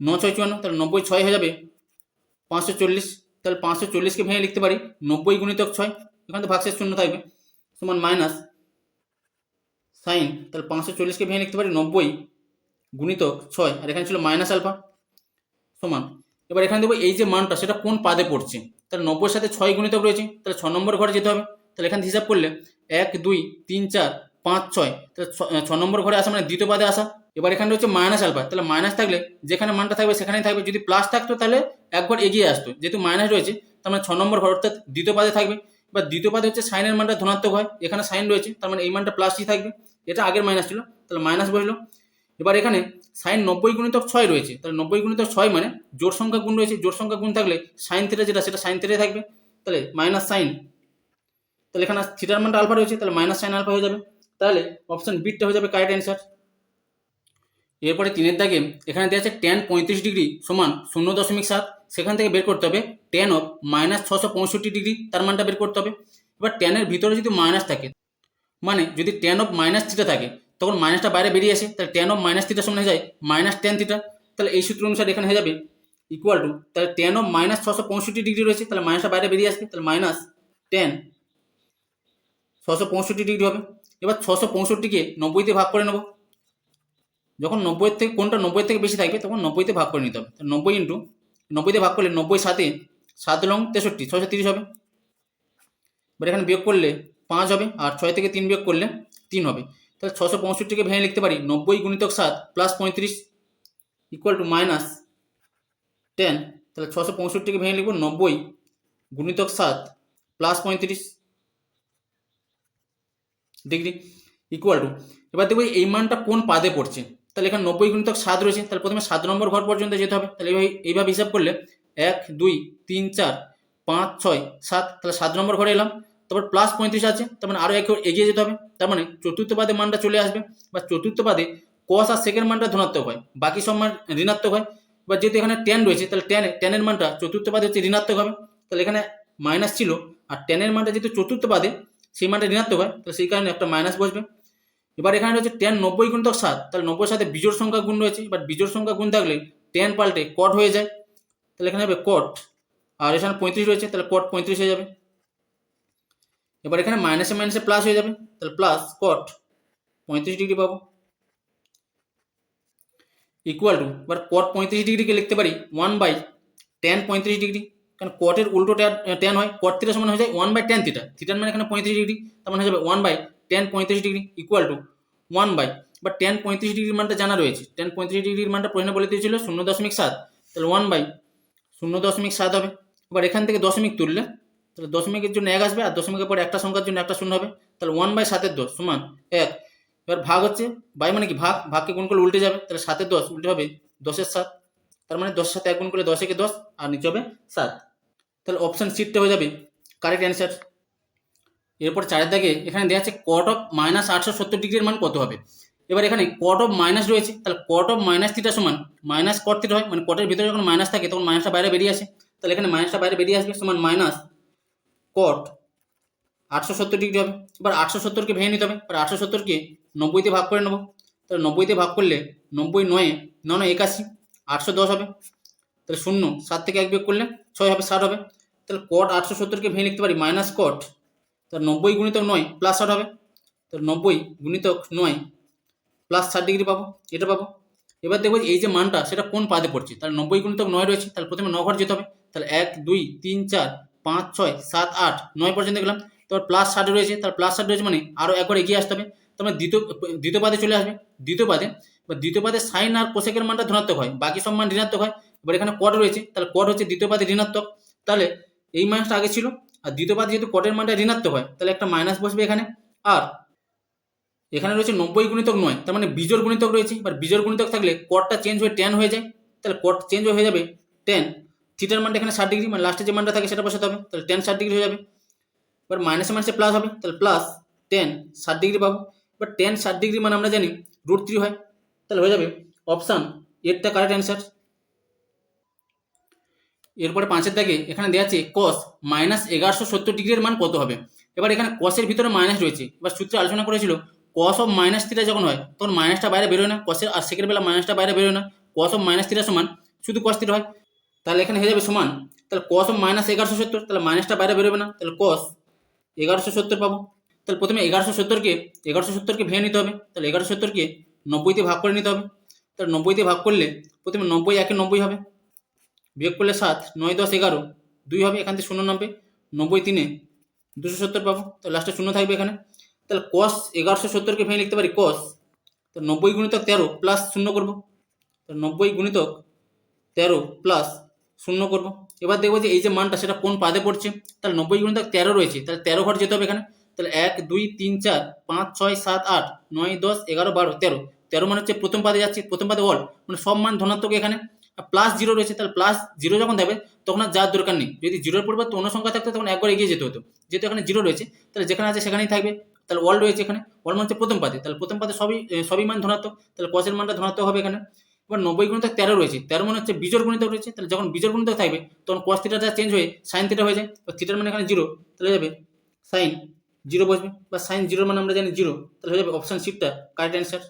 ন ছয় চুয়ান্ন, তাহলে নব্বই ছয় হয়ে যাবে। পাঁচশো চল্লিশ তাহলে পাঁচশো চল্লিশকে ভেঙে লিখতে পারি নব্বই গুণিতক ছয়, এখানে তো ভাগশেষ শূন্য থাকবে, সমান মাইনাস সাইন তাহলে পাঁচশো চল্লিশকে ভেঙে লিখতে পারি নব্বই গুণিতক ছয়, আর এখানে ছিল মাইনাস আলফা সমান। এবার এখানে দেখব এই যে মানটা, সেটা কোন পাদে পড়ছে? তাহলে নব্বইয়ের সাথে ছয় গুণিতক রয়েছে, তাহলে ছ নম্বর ঘরে যেতে হবে, তাহলে এখানে হিসাব করলে এক, দুই, তিন, চার, পাঁচ, ছয়, তাহলে ছ- নম্বর ঘরে আসা মানে দ্বিতীয় পাদে আসা এবার এখানে রয়েছে মাইনাস আলফা তাহলে মাইনাস থাকলে যেখানে মানটা থাকবে সেখানেই থাকবে। যদি প্লাস থাকতো তাহলে একবার এগিয়ে আসতো। যেহেতু মাইনাস রয়েছে, তার মানে ছ নম্বর ঘর অর্থাৎ দ্বিতীয় পাদে থাকবে। এবার দ্বিতীয় পাদে হচ্ছে সাইনের মানটা ধনাত্মক হয়। এখানে সাইন রয়েছে, তার মানে এই মানটা প্লাসই থাকবে। এটা আগের মাইনাস ছিল, তাহলে মাইনাস বসল। এবার এখানে সাইন নব্বই গুণিতক ছয় রয়েছে, তাহলে নব্বই গুণিতক ছয় মানে জোর সংখ্যা গুণ রয়েছে। জোর সংখ্যা গুণ থাকলে সাইন থিটা যেটা, সেটা সাইন থিটাই থাকবে। তাহলে মাইনাস সাইন তাহলে এখানে থিটার মানটা আলফা রয়েছে, তাহলে মাইনাস সাইন আলফা হয়ে যাবে। তাহলে অপশন বিটটা হয়ে যাবে কারেক্ট অ্যান্সার এরপরে তিনের দাগে এখানে দেওয়া আছে টেন পঁয়ত্রিশ ডিগ্রি সমান শূন্য দশমিক সাত, সেখান থেকে বের করতে হবে টেন অফ মাইনাস ছশো পঁয়ষট্টি ডিগ্রি তার মানটা বের করতে হবে। এবার টেনের ভিতরে যদি মাইনাস থাকে মানে যদি টেন অফ মাইনাস থিটা থাকে, তখন মাইনাসটা বাইরে বেরিয়ে আসে, তাহলে টেন অফ মাইনাস থিটার সমান হয়ে যায় মাইনাস টেন থিটা তাহলে এই সূত্র অনুসারে এখানে হয়ে যাবে ইকুয়াল টু তাহলে টেন অফ মাইনাস ছশো পঁয়ষট্টি ডিগ্রি রয়েছে, তাহলে মাইনাসটা বাইরে বেরিয়ে আসবে, তাহলে মাইনাস টেন ছশো পঁয়ষট্টি ডিগ্রি হবে। এবার ছশো পঁয়ষট্টিকে নব্বইতে ভাগ করে নেব। যখন নব্বই থেকে, কোনটা নব্বই থেকে বেশি থাকবে, তখন নব্বইতে ভাগ করে নিতে হবে। নব্বই ইন্টু নব্বইতে ভাগ করলে নব্বই সাতে, সাত লং তেষট্টি ছশো তিরিশ হবে। এবার এখানে বিয়োগ করলে পাঁচ হবে, আর ছয় থেকে তিন বিয়োগ করলে তিন হবে। তাহলে ছশো পঁয়ষট্টিকে ভেঙে লিখতে পারি নব্বই গুণিতক সাত প্লাস পঁয়ত্রিশ ইকুয়াল টু মাইনাস টেন তাহলে ছশো পঁয়ষট্টিকে ভেঙে লিখব নব্বই গুণিতক সাত প্লাস পঁয়ত্রিশ ডিগ্রি ইকুয়াল টু এবার দেখব এই মানটা কোন পাদে পড়ছে। তাহলে এখানে নব্বই গুণিতক সাত রয়েছে, তাহলে প্রথমে সাত নম্বর ঘর পর্যন্ত যেতে হবে। তাহলে এইভাবে এইভাবে হিসাব করলে এক, দুই, তিন, চার, পাঁচ, ছয়, সাত, তাহলে সাত নম্বর ঘরে এলাম। তারপর প্লাস পঁয়ত্রিশ আছে, তার মানে আরও এক এগিয়ে যেতে হবে। তার মানে চতুর্থ পাদে মানটা চলে আসবে, বা চতুর্থ পাদে কস আর সেকেন্ড মানটা ধনাত্মক হয়, বাকি সব মান ঋণাত্মক হয়। বা যেহেতু এখানে টেন রয়েছে, তাহলে টেন টেনের মানটা চতুর্থ পাদে হচ্ছে ঋণাত্মক হবে। তাহলে এখানে মাইনাস ছিল, আর টেনের মানটা যেহেতু চতুর্থ পাদে, সেই মানটা ঋণাত্মক হয়, তাহলে সেই কারণে একটা মাইনাস বসবে। এবার এখানে রয়েছে টেন নব্বই গুণিতক সাত, তাহলে নব্বই সাথে বিজোড় সংখ্যা গুণ রয়েছে, এবার বিজোড় সংখ্যা গুণ থাকলে টেন পাল্টে কট হয়ে যায়, তাহলে এখানে হবে কট আর এখানে পঁয়ত্রিশ রয়েছে, তাহলে কট পঁয়ত্রিশ হয়ে যাবে, এবার এখানে মাইনাসে মাইনাসে প্লাস হয়ে যাবে, তাহলে প্লাস কট পঁয়ত্রিশ ডিগ্রি পাবো ইকুয়াল টু এবার কট পঁয়ত্রিশ ডিগ্রিকে লিখতে পারি ওয়ান বাই টেন পঁয়ত্রিশ ডিগ্রি কারণ কটের উল্টো টেন হয় কট থিটা সমান হয়ে যায় ওয়ান বাই টেন থিটা থিটার মানে এখানে পঁয়ত্রিশ ডিগ্রি তার মানে হয়ে যাবে ওয়ান বাই টেন পঁয়ত্রিশ degree equal to one by বা টেন পঁয়ত্রিশ ডিগ্রির মানটা জানা রয়েছে। টেন পঁয়ত্রিশ ডিগ্রির মানটা প্রশ্নে বলে দিয়েছিল শূন্য দশমিক সাত। তাহলে ওয়ান বাই শূন্য দশমিক সাত হবে। এবার এখান থেকে দশমিক তুললে, তাহলে দশমিকের জন্য এক আসবে আর দশমিকের পর একটা সংখ্যার জন্য একটা শূন্য হবে। তাহলে ওয়ান বাই সাতের দশ সমান এক। এবার ভাগ হচ্ছে বাই মানে কি? ভাগ। ভাগকে গুণ করলে উল্টে যাবে। তাহলে সাতের দশ উল্টে হবে দশের সাত। তার মানে দশের সাথে এক গুণ করলে দশ দশ, আর নিচে হবে সাত। তাহলে অপশান সিটটা হয়ে যাবে। কারেক্ট অ্যান্সার এরপর চারের দাগে এখানে দেওয়া আছে কট অফ মাইনাস আটশো সত্তর ডিগ্রির মান কত হবে? এবার এখানে কট অফ মাইনাস রয়েছে, তাহলে কট অফ মাইনাস থিটা সমান মাইনাস কট থিটা হয় মানে কটের ভিতরে যখন মাইনাস থাকে, তখন মাইনাসটা বাইরে বেরিয়ে আসে। তাহলে এখানে মাইনাসটা বাইরে বেরিয়ে আসবে সমান মাইনাস কট আটশো সত্তর ডিগ্রি হবে। এবার আটশো সত্তরকে ভেঙে নিতে হবে, এবার আটশো সত্তরকে নব্বইতে ভাগ করে নেব। তাহলে নব্বইতে ভাগ করলে নব্বই নয়ে ন নয় একাশি, আটশো দশ হবে। তাহলে শূন্য, সাত থেকে এক বিয়োগ করলে ছয় হবে ষাট হবে। তাহলে কট আটশো সত্তরকে ভেঙে লিখতে পারি মাইনাস কট তাহলে নব্বই গুণিত নয় প্লাস ষাট হবে। তো নব্বই গুণিতক নয় প্লাস ষাট ডিগ্রি পাবো, এটা পাবো। এবার দেখব এই যে মানটা, সেটা কোন পাদে পড়ছে? তাহলে নব্বই গুণিতক নয় রয়েছে, তাহলে প্রথমে ঘর যেতে হবে। তাহলে এক, দুই, তিন, চার, পাঁচ, ছয়, সাত, আট, নয় পর্যন্ত গেলাম তারপর প্লাস ষাট রয়েছে তার প্লাস ষাট রয়েছে মানে আরও একবার এগিয়ে আসতে হবে। তারপরে দ্বিতীয় দ্বিতীয় পাদে চলে আসবে, দ্বিতীয় পাদে। বা দ্বিতীয় পাদে সাইন আর কোশেকের মানটা ধনাত্মক হয়, বাকি সব মান ঋণাত্মক হয়। এবার এখানে কট রয়েছে, তাহলে কট হচ্ছে দ্বিতীয় পাদে ঋণাত্মক। তাহলে এই মাইনাসটা আগে ছিল আর দ্বিতীয় পাদে যেহেতু কটের মানটা ঋণাত্মক হয়, তাহলে একটা মাইনাস বসবে এখানে। আর এখানে রয়েছে নব্বই গুণিতক নয়, তার মানে বিজোর গুণিতক রয়েছে। এবার বিজোর গুণিতক থাকলে কটটা চেঞ্জ হয়ে টেন হয়ে যায়। তাহলে কট চেঞ্জ হয়ে যাবে টেন থিটার মানটা এখানে ষাট ডিগ্রি মানে লাস্টে যে মানটা থাকে সেটা বসাতে হবে, তাহলে টেন ষাট ডিগ্রি হয়ে যাবে। এবার মাইনাসে মাইনাসে প্লাস হবে, তাহলে প্লাস টেন ষাট ডিগ্রি পাবো। এবার টেন ষাট ডিগ্রি মানে আমরা জানি রুট থ্রি হয়, তাহলে হয়ে যাবে অপশান এরটা কারেক্ট অ্যান্সার এরপরে পাঁচের দাগে এখানে দেওয়া আছে কস মাইনাস এগারোশো সত্তর ডিগ্রির মান কত হবে? এবার এখানে কসের ভিতরে মাইনাস রয়েছে। এবার সূত্রে আলোচনা করেছিল কস অফ মাইনাস থিটা যখন হয়, তখন মাইনাসটা বাইরে বেরোয় না কসের আর সেকেন্ড বেলা মাইনাসটা বাইরে বেরোয় না কস অফ মাইনাস থিটা সমান, শুধু কস থিটা হয়। তাহলে এখানে হয়ে যাবে সমান। তাহলে কস অফ মাইনাস এগারোশো সত্তর, তাহলে মাইনাসটা বাইরে বেরোবে না, তাহলে কস এগারোশো সত্তর পাবো। তাহলে প্রথমে এগারোশো সত্তরকে এগারোশো সত্তরকে ভেঙে নিতে হবে, তাহলে এগারোশো সত্তরকে নব্বইতে ভাগ করে নিতে হবে। তাহলে নব্বইতে ভাগ করলে প্রথমে নব্বই একে নব্বই হবে। বিয়োগ করলে সাত, নয়, দশ, এগারো, দুই হবে, এখান থেকে শূন্য নামবে। নব্বই তিনে দুশো সত্তর পাবো। তো লাস্টে শূন্য থাকবে এখানে। তাহলে কস এগারোশো সত্তরকে ভেঙে লিখতে পারি কস তো নব্বই গুণিতক তেরো প্লাস শূন্য করব। তো নব্বই গুণিতক তেরো প্লাস শূন্য করব। এবার দেখব যে এই যে মানটা সেটা কোন পাদে পড়ছে? তাহলে নব্বই গুণিতক তেরো রয়েছে। তাহলে তেরো ঘর যেতে হবে এখানে। তাহলে এক, দুই, তিন, চার, পাঁচ, ছয়, সাত, আট, নয়, দশ, এগারো, বারো, তেরো। তেরো মানে হচ্ছে প্রথম পাদে যাচ্ছে। প্রথম পাদে অল মানে সব মান ধনাত্মক এখানে। প্লাস জিরো রয়েছে, তাহলে প্লাস জিরো যখন দেবে, তখন আর যাওয়ার দরকার নেই। যদি জিরোর পরিবর্তে অন্য সংখ্যা থাকতো, তখন একবার এগিয়ে যেতে হতো। যেহেতু এখানে জিরো রয়েছে, তাহলে যেখানে আছে সেখানেই থাকবে। তাহলে ওয়াল রয়েছে এখানে। ওয়াল মানে হচ্ছে প্রথম পাদে তাহলে প্রথম পাদে সবই সবই মান ধনাত্মক। তাহলে কসের মানটা ধনাত্মক হবে এখানে। এবার নব্বই গুণিতক তেরো রয়েছে। তেরো মানে হচ্ছে বিজোর গুণিতক রয়েছে। তাহলে যখন বিজোর গুণিতক থাকবে, তখন কস থিটাটা চেঞ্জ হয়ে সাইন থিটা হয়ে যায়। বা থিটার মানে এখানে জিরো তাহলে যাবে সাইন জিরো বসবে। বা সাইন জিরো মানে আমরা জানি জিরো তাহলে হয়ে যাবে অপশান সিটটা কারেক্ট অ্যান্সার